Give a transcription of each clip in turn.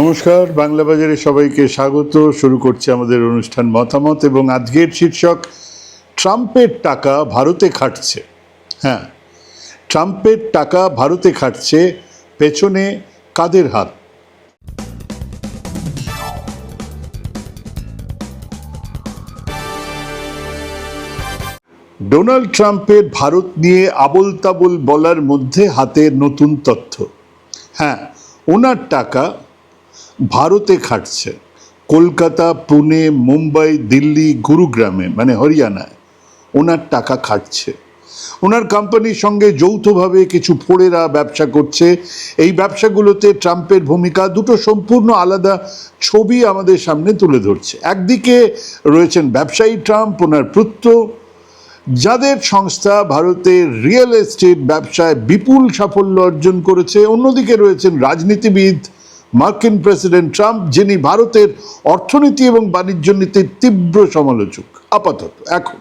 নমস্কার, বাংলা বাজারে সবাইকে স্বাগত। শুরু করছে আমাদের অনুষ্ঠান মতামত এবং আজকের শীর্ষক, ট্রাম্পের টাকা ভারতে খাটছে। হ্যাঁ ট্রাম্পের টাকা ভারতে খাটছে, পেছনে কাদের হাত? ডোনাল্ড ট্রাম্পের ভারত নিয়ে আবল তাবল বলার মধ্যে হাতে নতুন তথ্য। হ্যাঁ ওনার টাকা ভারতে খাটছে। কলকাতা, পুনে, মুম্বাই, দিল্লি, গুরুগ্রামে মানে হরিয়ানায় ওনার টাকা খাটছে। ওনার কোম্পানির সঙ্গে যৌথভাবে কিছু ফোড়েরা ব্যবসা করছে। এই ব্যবসাগুলোতে ট্রাম্পের ভূমিকা দুটো সম্পূর্ণ আলাদা ছবি আমাদের সামনে তুলে ধরছে। একদিকে রয়েছেন ব্যবসায়ী ট্রাম্প, ওনার পুত্র। যাদের সংস্থা ভারতের রিয়েল এস্টেট ব্যবসায় বিপুল সাফল্য অর্জন করেছে, অন্যদিকে রয়েছেন রাজনীতিবিদ মার্কিন প্রেসিডেন্ট ট্রাম্প, যিনি ভারতের অর্থনীতি এবং বাণিজ্য নীতির তীব্র সমালোচক, আপাতত, এখন।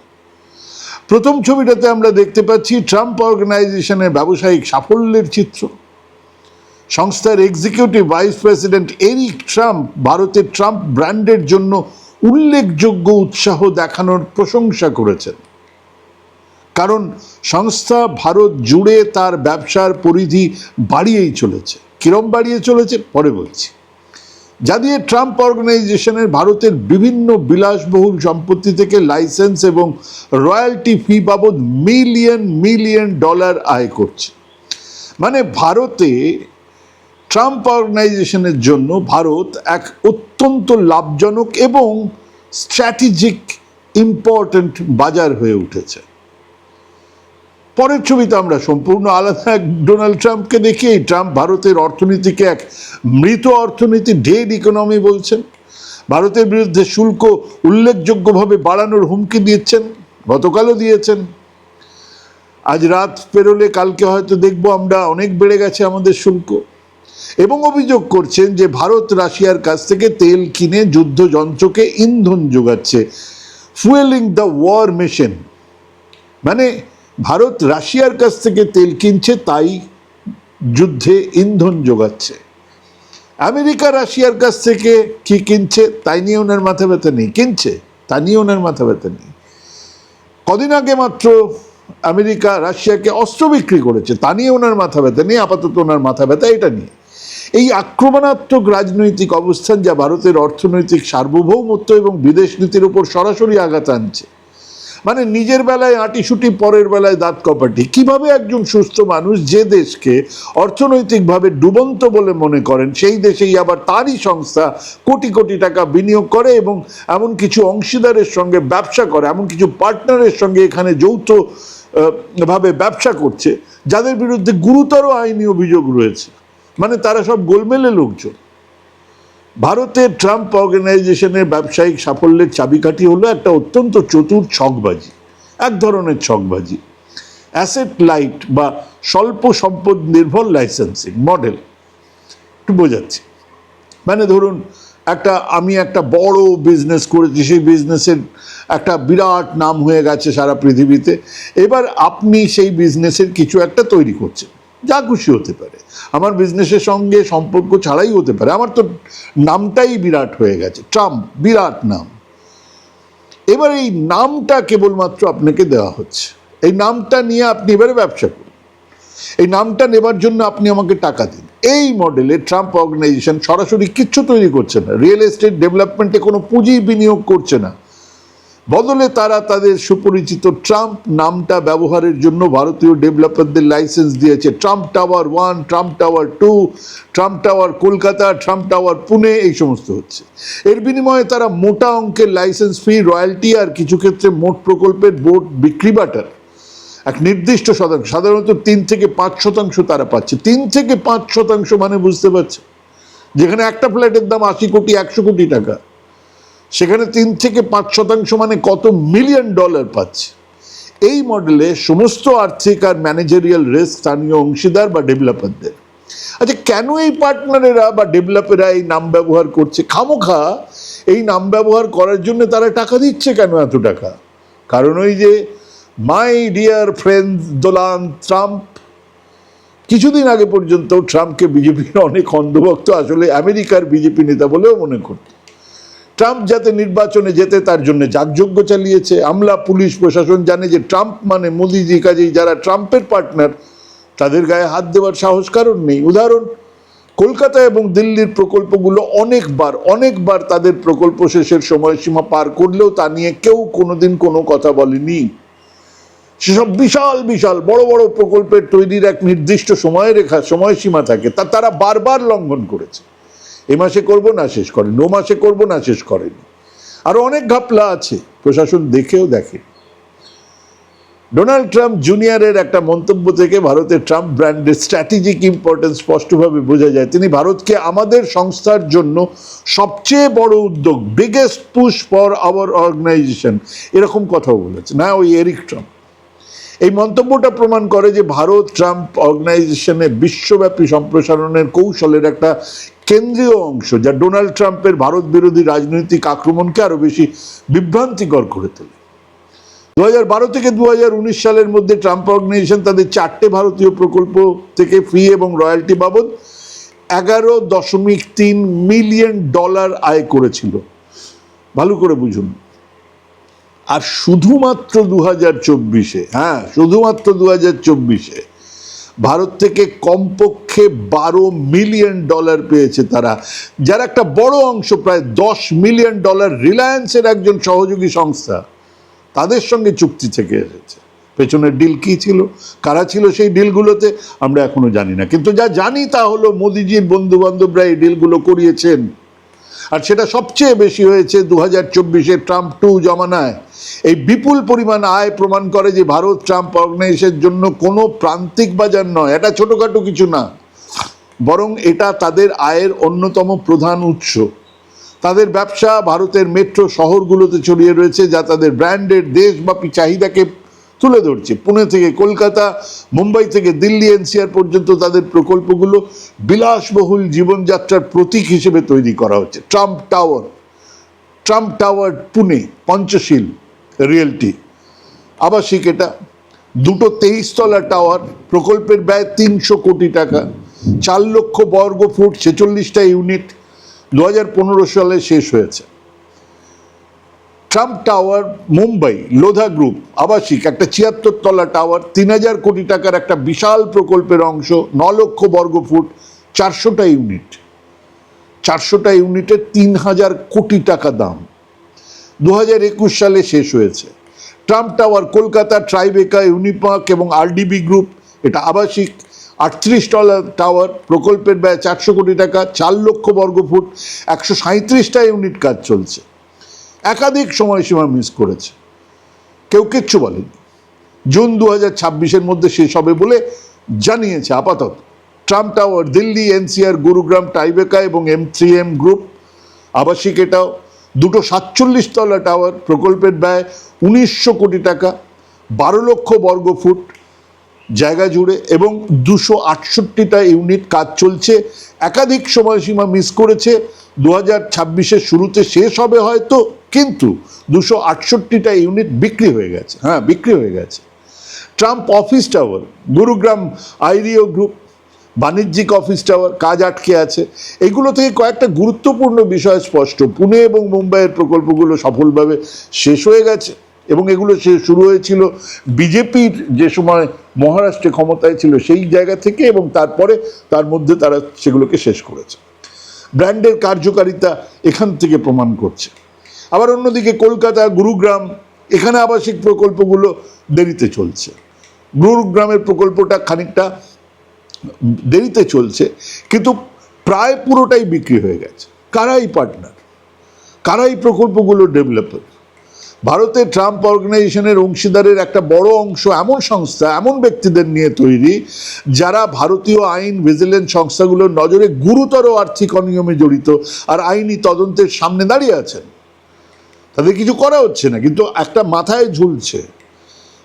প্রথম ছবিটাতে আমরা দেখতে পাচ্ছি ট্রাম্প অর্গানাইজেশনের ব্যবসায়িক সাফল্যের চিত্র। সংস্থার executive vice president Eric Trump ভারতের ট্রাম্প ব্র্যান্ডের জন্য উল্লেখযোগ্য উৎসাহ দেখানোর প্রশংসা করেছেন। কারণ সংস্থা ভারত জুড়ে তার ব্যবসার পরিধি বাড়িয়েই চলেছে। কিরম বাড়িয়ে চলেছে? পরে বলছি। যা দিয়ে ট্রাম্প অর্গানাইজেশনের ভারতের বিভিন্ন বিলাসবহুল সম্পত্তি থেকে লাইসেন্স এবং রয়্যালটি ফি বাবদ মিলিয়ন মিলিয়ন ডলার আয় করছে। মানে ভারতে ট্রাম্প অর্গানাইজেশনের জন্য ভারত এক অত্যন্ত লাভজনক এবং স্ট্র্যাটেজিক ইম্পর্ট্যান্ট বাজার হয়ে উঠেছে। পরের ছবিতে আমরা সম্পূর্ণ আলাদা ডোনাল্ড ট্রাম্পকে দেখি। ট্রাম্প ভারতের অর্থনীতিকে এক মৃত অর্থনীতি ডেড ইকোনমি বলছেন। ভারতের বিরুদ্ধে শুল্ক উল্লেখযোগ্যভাবে বাড়ানোর হুমকি দিয়েছেন গতকালও দিয়েছেন। আজ রাত পেরোলে কালকে হয়তো দেখব আমরা অনেক বেড়ে গেছে আমাদের শুল্ক। এবং অভিযোগ করছেন যে ভারত রাশিয়ার কাছ থেকে তেল কিনে যুদ্ধযন্ত্রকে ইন্ধন যোগাচ্ছে। ফুয়েলিং দ্য ওয়ার মেশিন মানে ভারত রাশিয়ার কাছ থেকে তেল কিনছে, তাই যুদ্ধে ইন্ধন যোগাচ্ছে। আমেরিকা রাশিয়ার কাছ থেকে কি কিনছে, তাই নিয়ে ওনার মাথা ব্যথা নেই। কিনছে, তা নিয়ে ওনার মাথা ব্যথা নেই। কদিন আগে মাত্র আমেরিকা রাশিয়াকে অস্ত্র বিক্রি করেছে, তা নিয়ে ওনার মাথা ব্যথা নেই, আপাতত ওনার মাথা ব্যথা এটা নিয়ে। এই আক্রমণাত্মক রাজনৈতিক অবস্থান যা ভারতের অর্থনৈতিক সার্বভৌমত্ব এবং বিদেশ নীতির উপর সরাসরি আঘাত আনছে মানে নিজের বেলায় আঁটিসুটি, পরের বেলায় দাঁত কপাটি। কীভাবে একজন সুস্থ মানুষ যে দেশকে অর্থনৈতিকভাবে ডুবন্ত বলে মনে করেন, সেই দেশেই আবার তারই সংস্থা কোটি কোটি টাকা বিনিয়োগ করে এবং এমন কিছু অংশীদারের সঙ্গে ব্যবসা করে, এমন কিছু পার্টনারের সঙ্গে এখানে যৌথ ভাবে ব্যবসা করছে, যাদের বিরুদ্ধে গুরুতর আইনি অভিযোগ রয়েছে। মানে তারা সব গোলমেলে লোকজন। ভারতের ট্রাম্প অর্গানাইজেশনের ব্যবসায়িক সাফল্যের চাবিকাঠি হলো একটা অত্যন্ত চতুর ছকবাজি, এক ধরনের ছকবাজি। অ্যাসেট লাইট বা স্বল্প সম্পদ নির্ভর লাইসেন্সিং মডেল একটু বোঝাচ্ছি। মানে ধরুন, একটা, আমি একটা বড় বিজনেস করেছি, সেই বিজনেসের একটা বিরাট নাম হয়ে গেছে সারা পৃথিবীতে। এবার আপনি সেই বিজনেসের কিছু একটা তৈরি করছেন। যা খুশি হতে পারে। আমার বিজনেসের সঙ্গে সম্পর্ক ছাড়াই হতে পারে। আমার তো নামটাই বিরাট হয়ে গেছে। ট্রাম্প, বিরাট নাম। এবার এই নামটা কেবলমাত্র আপনাকে দেওয়া হচ্ছে। এই নামটা নিয়ে আপনি এবারে ব্যবসা করুন। এই নামটা নেবার জন্য আপনি আমাকে টাকা দিন। এই মডেলে ট্রাম্প অর্গানাইজেশন সরাসরি কিচ্ছু তৈরি করছে না। রিয়েল এস্টেট ডেভেলপমেন্টে কোনো পুঁজি বিনিয়োগ করছে না। বদলে তারা তাদের সুপরিচিত ট্রাম্প নামটা ব্যবহারের জন্য ভারতীয় ডেভেলপারদের লাইসেন্স দিয়েছে। Trump Tower one, Trump Tower two, Trump Tower Kolkata, Trump Tower Pune, এই সমস্ত হচ্ছে। এর বিনিময়ে তারা মোটা অঙ্কের লাইসেন্স ফি, রয়্যালটি আর কিছু ক্ষেত্রে মোট প্রকল্পের বোর্ড বিক্রি বাটার। এক নির্দিষ্ট শতাংশ, সাধারণত তিন থেকে পাঁচ শতাংশ তারা পাচ্ছে। তিন থেকে পাঁচ শতাংশ মানে বুঝতে পারছে? যেখানে একটা ফ্ল্যাটের দাম আশি কোটি, একশো কোটি টাকা। সেখানে তিন থেকে পাঁচ শতাংশ মানে কত মিলিয়ন ডলার পাচ্ছে। এই মডেলে সমস্ত আর্থিক আর ম্যানেজারিয়াল রিস্ক স্থানীয় অংশীদার বা ডেভেলপারদের আচ্ছা কেন এই পার্টনারেরা বা ডেভেলপাররা এই নাম ব্যবহার করছে? খামোখা, এই নাম ব্যবহার করার জন্য তারা টাকা দিচ্ছে কেন এত টাকা? কারণ ওই যে my dear friend Donald Trump কিছুদিন আগে পর্যন্ত ট্রাম্পকে বিজেপির অনেক অন্ধভক্ত আসলে আমেরিকার বিজেপি নেতা বলেও মনে করত। ট্রাম্প যাতে নির্বাচনে যেতে তার জন্য যাগযজ্ঞ চালিয়েছে, আমলা পুলিশ প্রশাসন জানে যে ট্রাম্প মানে মোদিজি কাজেই যারা ট্রাম্পের পার্টনার, তাদের গায়ে হাত দেওয়ার সাহস কারণ নেই। উদাহরণ, কলকাতা এবং দিল্লির প্রকল্পগুলো অনেকবার অনেকবার তাদের প্রকল্প শেষের সময়সীমা পার করলেও তা নিয়ে কেউ কোনোদিন কোনো কথা বলেনি। সেসব বিশাল বিশাল, বড় বড় প্রকল্পের তৈরির এক নির্দিষ্ট সময় রেখা, সময়সীমা থাকে, তা তারা বারবার লঙ্ঘন করেছে। এ মাসে করব না, শেষ করেন ও মাসে করব না, শেষ করেন। আরও অনেক ঘাপলা আছে, প্রশাসন দেখেও দেখে। ডোনাল্ড ট্রাম্প জুনিয়রের একটা মন্তব্য থেকে ভারতের ট্রাম্প ব্র্যান্ডের স্ট্র্যাটেজিক ইম্পর্টেন্স স্পষ্টভাবে বোঝা যায়। তিনি ভারতকে আমাদের সংস্থার জন্য সবচেয়ে বড় উদ্যোগ biggest push for our organization এরকম কথাও বলেছেন। না ওই এরিক ট্রাম্প। এই মন্তব্যটা প্রমাণ করে যে ভারত ট্রাম্প অর্গানাইজেশনের বিশ্বব্যাপী সম্প্রসারণের কৌশলের একটা কেন্দ্রীয় অংশ, যা ডোনাল্ড ট্রাম্পের ভারত বিরোধী রাজনৈতিক আক্রমণকে আরও বেশি বিভ্রান্তিকর করে তোলে। দু হাজার বারো থেকে দু হাজার উনিশ সালের মধ্যে ট্রাম্প অর্গানাইজেশন তাদের চারটে ভারতীয় প্রকল্প থেকে ফি এবং রয়্যালটি বাবদ এগারো দশমিক তিন মিলিয়ন ডলার আয় করেছিল। ভালো করে বুঝুন। আর শুধুমাত্র দু হাজার চব্বিশে হ্যাঁ শুধুমাত্র দু হাজার চব্বিশে ভারত থেকে কমপক্ষে বারো মিলিয়ন ডলার পেয়েছে তারা, যার একটা বড় অংশ প্রায় দশ মিলিয়ন ডলার রিলায়েন্সের একজন সহযোগী সংস্থা, তাদের সঙ্গে চুক্তি থেকে এসেছে। পেছনের ডিল কি ছিল? কারা ছিল সেই ডিলগুলোতে আমরা এখনও জানি না। কিন্তু যা জানি তা হলো মোদিজির বন্ধু বান্ধবরা এই ডিলগুলো করিয়েছেন। আর সেটা সবচেয়ে বেশি হয়েছে দু হাজার চব্বিশে ট্রাম্প টু জমানায়। এই বিপুল পরিমাণ আয় প্রমাণ করে যে ভারত ট্রাম্প অর্গানাইজেশনের জন্য কোনো প্রান্তিক বাজার নয়, এটা ছোটোখাটো কিছু না। বরং এটা তাদের আয়ের অন্যতম প্রধান উৎস। তাদের ব্যবসা ভারতের মেট্রো শহরগুলোতে ছড়িয়ে রয়েছে যা তাদের ব্র্যান্ডের দেশব্যাপী চাহিদাকে তুলে ধরছে। পুনে থেকে কলকাতা, মুম্বাই থেকে দিল্লি এনসিআর পর্যন্ত তাদের প্রকল্পগুলো বিলাসবহুল জীবনযাত্রার প্রতীক হিসেবে তৈরি করা হচ্ছে। Trump Tower Trump Tower Pune, Panchshil realty. আবাসিক এটা। দুটো তেইশতলা টাওয়ার, প্রকল্পের ব্যয় তিনশো কোটি টাকা, চার লক্ষ বর্গ ফুট ছেচল্লিশটা ইউনিট, দু হাজার পনেরো সালে শেষ হয়েছে। Trump Tower, Mumbai, Lodha group, আবাসিক, একটা ছিয়াত্তর তলা টাওয়ার, তিন হাজার কোটি টাকার একটা বিশাল প্রকল্পের অংশ, ন লক্ষ বর্গ ফুট, চারশোটা ইউনিট। চারশোটা ইউনিটের তিন হাজার কোটি টাকা দাম। দু হাজার একুশ সালে শেষ হয়েছে। Trump Tower Kolkata, Tribeca, Unimark এবং আরডিবি গ্রুপ, এটা আবাসিক। আটত্রিশ ডলার টাওয়ার, প্রকল্পের ব্যয় চারশো কোটি টাকা, চার লক্ষ বর্গ ফুট, একশো সাঁত্রিশটা ইউনিট কাজ চলছে। একাধিক সময়সীমা মিস করেছে। কেউ কিচ্ছু বলেনি। জুন দু হাজার মধ্যে শেষ হবে বলে জানিয়েছে আপাতত। Trump Tower, Delhi, NCR, Gurugram, Tribeca এবং এম থ্রি এম গ্রুপ, আবাসিক এটাও, দুটো সাতচল্লিশ তলা টাওয়ার প্রকল্পের ব্যয় উনিশশো কোটি টাকা, বারো লক্ষ বর্গ ফুট জায়গা জুড়ে এবং দুশো আটষট্টিটা ইউনিট কাজ চলছে। একাধিক সময়সীমা মিস করেছে। দু হাজার শুরুতে শেষ হবে হয়তো। কিন্তু দুশো আটষট্টিটা ইউনিট বিক্রি হয়ে গেছে। হ্যাঁ বিক্রি হয়ে গেছে। Trump office tower, Gurugram Ireo group, বাণিজ্যিক অফিস টাওয়ার, কাজ আটকে আছে। এগুলো থেকে কয়েকটা গুরুত্বপূর্ণ বিষয় স্পষ্ট। পুনে এবং মুম্বাইয়ের প্রকল্পগুলো সফলভাবে শেষ হয়ে গেছে এবং এগুলো সে শুরু হয়েছিল বিজেপির যে সময় মহারাষ্ট্রে ক্ষমতায় ছিল সেই জায়গা থেকে এবং তারপরে তার মধ্যে তারা সেগুলোকে শেষ করেছে। ব্র্যান্ডের কার্যকারিতা এখান থেকে প্রমাণ করছে। আবার অন্যদিকে কলকাতা, গুরুগ্রাম, এখানে আবাসিক প্রকল্পগুলো দেরিতে চলছে। গুরুগ্রামের প্রকল্পটা খানিকটা দেরিতে চলছে, কিন্তু প্রায় পুরোটাই বিক্রি হয়ে গেছে। কারাই পার্টনার, কারাই প্রকল্পগুলো ডেভেলপার ভারতের ট্রাম্প অর্গানাইজেশনের অংশীদারের একটা বড় অংশ এমন সংস্থা, এমন ব্যক্তিদের নিয়ে তৈরি, যারা ভারতীয় আইন ভিজিলেন্স সংস্থাগুলোর নজরে গুরুতর আর্থিক অনিয়মে জড়িত আর আইনি তদন্তের সামনে দাঁড়িয়ে আছেন। তাদের কিছু করা হচ্ছে না, কিন্তু একটা মাথায় ঝুলছে।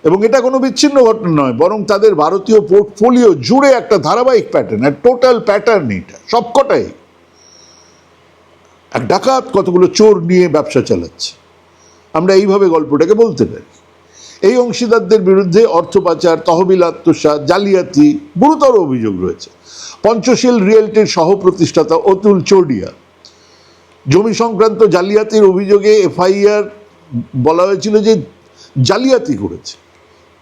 এবং এটা কোনো বিচ্ছিন্ন ঘটনা নয়, বরং তাদের ভারতীয় পোর্টফোলিও জুড়ে একটা ধারাবাহিক প্যাটার্ন আর টোটাল প্যাটার্ন এটা, সবকটাই। এক ডাকাত কতগুলো চোর নিয়ে ব্যবসা চালাচ্ছে। আমরা এইভাবে গল্পটাকে বলতে পারি। এই অংশীদারদের বিরুদ্ধে অর্থ পাচার, তহবিল আত্মসাৎ, জালিয়াতি, গুরুতর অভিযোগ রয়েছে। পঞ্চশীল রিয়েলটির সহ প্রতিষ্ঠাতা অতুল চৌডিয়া জমি সংক্রান্ত জালিয়াতির অভিযোগে এফআইআর বলা হয়েছিল যে জালিয়াতি করেছে।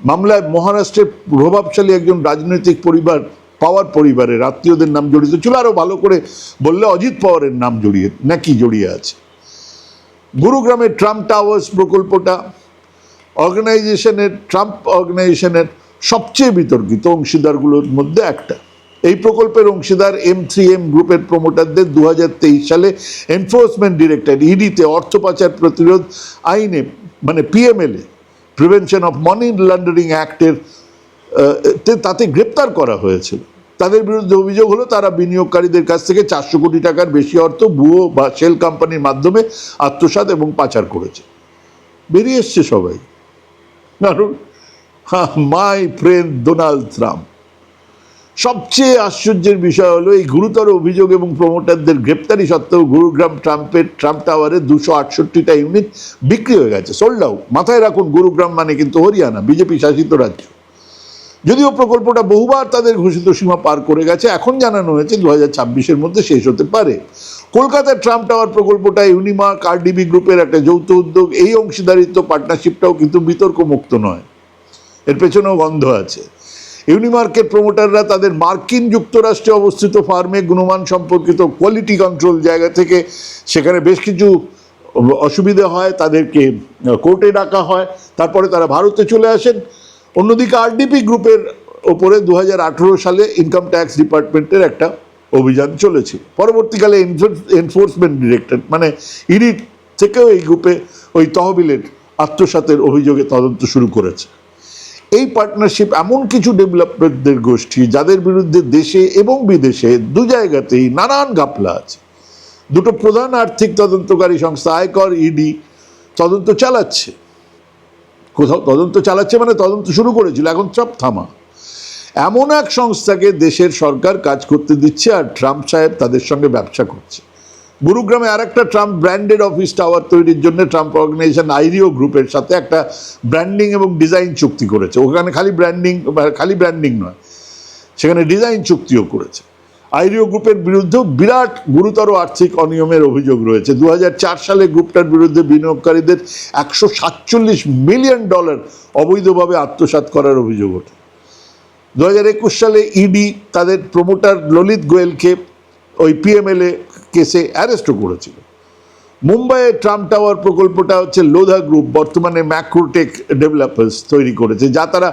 মামলায় মহারাষ্ট্রের প্রভাবশালী একজন রাজনৈতিক পরিবার, পাওয়ার পরিবারের আত্মীয়দের নাম জড়িত ছিল। আরও ভালো করে বললে অজিত পাওয়ারের নাম জড়িয়ে, নাকি জড়িয়ে আছে। গুরুগ্রামের ট্রাম্প টাওয়ার্স প্রকল্পটা অর্গানাইজেশনের, ট্রাম্প অর্গানাইজেশনের সবচেয়ে বিতর্কিত অংশীদারগুলোর মধ্যে একটা। এই প্রকল্পের অংশীদার এম থ্রি এম গ্রুপের প্রমোটারদের দু সালে এনফোর্সমেন্ট ডিরেক্টর ইডিতে অর্থ পাচার প্রতিরোধ আইনে মানে PMLA prevention of money laundering অ্যাক্টের তাতে গ্রেপ্তার করা হয়েছিল। তাদের বিরুদ্ধে অভিযোগ হলো, তারা বিনিয়োগকারীদের কাছ থেকে চারশো কোটি টাকার বেশি অর্থ ভুয়ো বা শেল কোম্পানির মাধ্যমে আত্মসাৎ এবং পাচার করেছে। বেরিয়ে এসছে সবাই। কারণ মাই ফ্রেন্ড ডোনাল্ড ট্রাম্প সবচেয়ে আশ্চর্যের বিষয় হলো এই গুরুতর অভিযোগ এবং প্রমোটারদের গ্রেপ্তারি সত্ত্বেও গুরুগ্রাম ট্রাম্পের, ট্রাম্প টাওয়ারে দুশো আটষট্টিটা ইউনিট বিক্রি হয়ে গেছে। সোল্ড আউট মাথায় রাখুন, গুরুগ্রাম মানে কিন্তু হরিয়ানা, বিজেপি শাসিত রাজ্য। যদিও প্রকল্পটা বহুবার তাদের ঘোষিত সীমা পার করে গেছে, এখন জানানো হয়েছে দু হাজার মধ্যে শেষ হতে পারে। কলকাতার ট্রাম্প টাওয়ার প্রকল্পটা ইউনিমার্ক আরডিবি গ্রুপের একটা যৌথ উদ্যোগ, এই অংশীদারিত্ব, পার্টনারশিপটাও কিন্তু বিতর্ক মুক্ত নয়। এর পেছনেও গন্ধ আছে। ইউনিমার্কের প্রমোটাররা তাদের মার্কিন যুক্তরাষ্ট্রে অবস্থিত ফার্মে গুণমান সম্পর্কিত কোয়ালিটি কন্ট্রোল জায়গা থেকে সেখানে বেশ কিছু অসুবিধে হয়, তাদেরকে কোর্টে ডাকা হয়, তারপরে তারা ভারতে চলে আসেন। অন্যদিকে আরডিপি গ্রুপের ওপরে দু হাজার আঠেরো সালে ইনকাম ট্যাক্স ডিপার্টমেন্টের একটা অভিযান চলেছে। পরবর্তীকালে এনফোর্সমেন্ট ডিরেক্টর মানে ইডি থেকেও এই গ্রুপে ওই তহবিলের আত্মসাতের অভিযোগে তদন্ত শুরু করেছে। এই পার্টনারশিপ এমন কিছু ডেভেলপমেন্টদের গোষ্ঠী যাদের বিরুদ্ধে দেশে এবং বিদেশে দু জায়গাতেই নানান গাপলা আছে। দুটো প্রধান আর্থিক তদন্তকারী সংস্থা আয়কর ইডি তদন্ত চালাচ্ছে। কোথাও তদন্ত চালাচ্ছে মানে তদন্ত শুরু করেছিল, এখন সব থামা। এমন এক সংস্থাকে দেশের সরকার কাজ করতে দিচ্ছে আর ট্রাম্প সাহেব তাদের সঙ্গে ব্যবসা করছে। গুরুগ্রামে আর একটা ট্রাম্প ব্র্যান্ডেড অফিস টাওয়ার তৈরির জন্য ট্রাম্প অর্গানাইজেশন আইরিও গ্রুপের সাথে একটা ব্র্যান্ডিং এবং ডিজাইন চুক্তি করেছে। ওখানে খালি ব্র্যান্ডিং খালি ব্র্যান্ডিং নয়, সেখানে ডিজাইন চুক্তিও করেছে। আইরিও গ্রুপের বিরুদ্ধেও বিরাট গুরুতর আর্থিক অনিয়মের অভিযোগ রয়েছে। দু হাজার চার সালে গ্রুপটার বিরুদ্ধে বিনিয়োগকারীদের একশো সাতচল্লিশ মিলিয়ন ডলার অবৈধভাবে আত্মসাৎ করার অভিযোগ ওঠে। দুহাজার একুশ সালে ইডি তাদের প্রমোটার ললিত গোয়েলকে ওই পিএমএলএ কেসে অ্যারেস্টও করেছিল। মুম্বাইয়ের ট্রাম্প টাওয়ার প্রকল্পটা হচ্ছে লোধা গ্রুপ, বর্তমানে ম্যাক্রোটেক ডেভেলপার্স তৈরি করেছে, যা তারা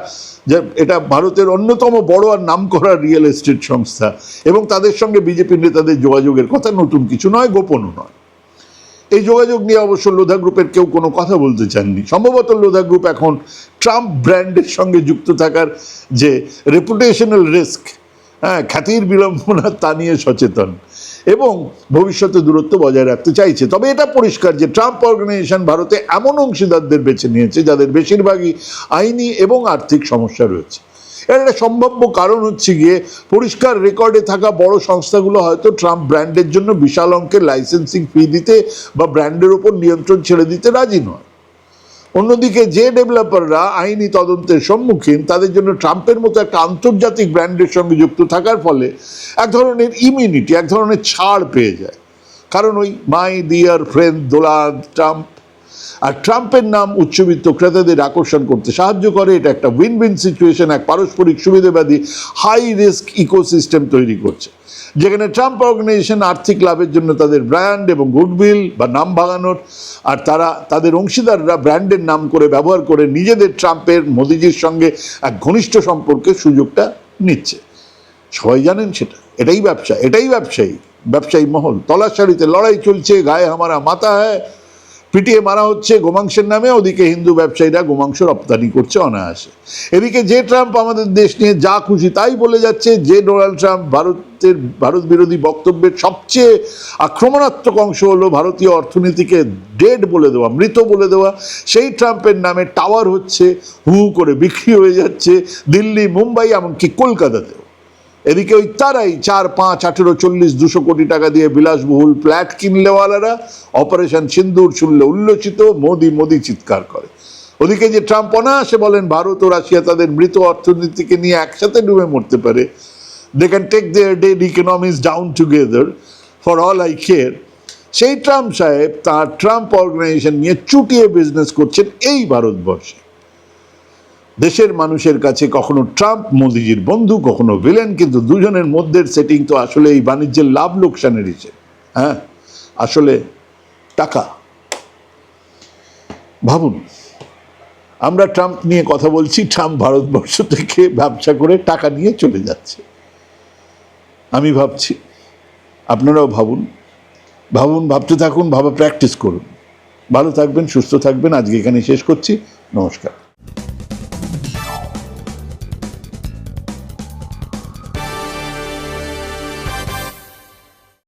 এটা ভারতের অন্যতম বড় আর নামকরা রিয়েল এস্টেট সংস্থা এবং তাদের সঙ্গে বিজেপি নেতাদের যোগাযোগের কথা নতুন কিছু নয়, গোপনও নয়। এই যোগাযোগ নিয়ে অবশ্য লোধা গ্রুপের কেউ কোনো কথা বলতে চাননি। সম্ভবত লোধা গ্রুপ এখন ট্রাম্প ব্র্যান্ডের সঙ্গে যুক্ত থাকার যে রেপুটেশনাল রিস্ক হ্যাঁ খ্যাতির বিড়ম্বনা তা নিয়ে সচেতন। এবং ভবিষ্যতে দূরত্ব বজায় রাখতে চাইছে। তবে এটা পরিষ্কার যে ট্রাম্প অর্গানাইজেশন ভারতে এমন অংশীদারদের বেছে নিয়েছে, যাদের বেশিরভাগই আইনি এবং আর্থিক সমস্যা রয়েছে। এর একটা সম্ভাব্য কারণ হচ্ছে গিয়ে, পরিষ্কার রেকর্ডে থাকা বড় সংস্থাগুলো হয়তো ট্রাম্প ব্র্যান্ডের জন্য বিশাল অঙ্কের লাইসেন্সিং ফি দিতে বা ব্র্যান্ডের ওপর নিয়ন্ত্রণ ছেড়ে দিতে রাজি নয়। অন্যদিকে যে ডেভেলপাররা আইনি তদন্তের সম্মুখীন, তাদের জন্য ট্রাম্পের মতো একটা আন্তর্জাতিক ব্র্যান্ডের সঙ্গে যুক্ত থাকার ফলে এক ধরনের ইমিউনিটি এক ধরনের ছাড় পেয়ে যায়। কারণ ওই my dear friend Donald Trump আর ট্রাম্পের নাম উচ্চবিত্ত ক্রেতাদের আকর্ষণ করতে সাহায্য করে, এটা একটা উইন উইন সিচুয়েশন এক পারস্পরিক সুবিধাবাদী হাই রিস্ক ইকোসিস্টেম তৈরি করছে। যেখানে ট্রাম্প অর্গানাইজেশন আর্থিক লাভের জন্য তাদের ব্র্যান্ড এবং গুডউইল বা নাম ভাঙানোর, আর তারা, তাদের অংশীদাররা ব্র্যান্ডের নাম করে ব্যবহার করে নিজেদের ট্রাম্পের, মোদিজির সঙ্গে এক ঘনিষ্ঠ সম্পর্কের সুযোগটা নিচ্ছে। সবাই জানেন সেটা। এটাই ব্যবসা, এটাই ব্যবসায়ী ব্যবসায়ী মহল। তলাশাড়িতে লড়াই চলছে, গায়ে হামারা মাথা হ্যায়। পিটিয়ে মারা হচ্ছে গোমাংসের নামে, ওদিকে হিন্দু ব্যবসায়ীরা গোমাংস রপ্তানি করছে অনায়াসে। এদিকে যে ট্রাম্প আমাদের দেশ নিয়ে যা খুশি তাই বলে যাচ্ছে, যে ডোনাল্ড ট্রাম্প ভারতের, ভারত বিরোধী বক্তব্যের সবচেয়ে আক্রমণাত্মক অংশ হলো ভারতীয় অর্থনীতিকে ডেড বলে দেওয়া, মৃত বলে দেওয়া। সেই ট্রাম্পের নামে টাওয়ার হচ্ছে, হু করে বিক্রি হয়ে যাচ্ছে দিল্লি, মুম্বাই, এমনকি কলকাতাতেও। এদিকে ওই তারাই চার, পাঁচ, আঠেরো, চল্লিশ, দুশো কোটি টাকা দিয়ে বিলাসবহুল ফ্ল্যাট কিনলেওয়ালারা অপারেশন সিন্দুর শুনলে উল্লসিত, মোদি মোদি চিৎকার করে। ওদিকে যে ট্রাম্প অনায়াসে বলেন, ভারত ও রাশিয়া তাদের মৃত অর্থনীতিকে নিয়ে একসাথে ডুবে মরতে পারে they can take their dead economics down together for all I care সেই ট্রাম্প সাহেব তার ট্রাম্প অর্গানাইজেশন নিয়ে চুটিয়ে বিজনেস করছেন এই ভারতবর্ষে। দেশের মানুষের কাছে কখনো ট্রাম্প, মোদিজির বন্ধু, কখনো ভিলেন, কিন্তু দুজনের মধ্যে সেটিং তো আসলে এই বাণিজ্যের লাভ লোকসানের হিসেবে হ্যাঁ? আসলে টাকা। ভাবুন, আমরা ট্রাম্প নিয়ে কথা বলছি, ট্রাম্প ভারতবর্ষ থেকে ব্যবসা করে টাকা নিয়ে চলে যাচ্ছে। আমি ভাবছি, আপনারাও ভাবুন ভাবুন, ভাবতে থাকুন, ভাবা প্র্যাকটিস করুন। ভালো থাকবেন, সুস্থ থাকবেন, আজকে এখানে শেষ করছি, নমস্কার।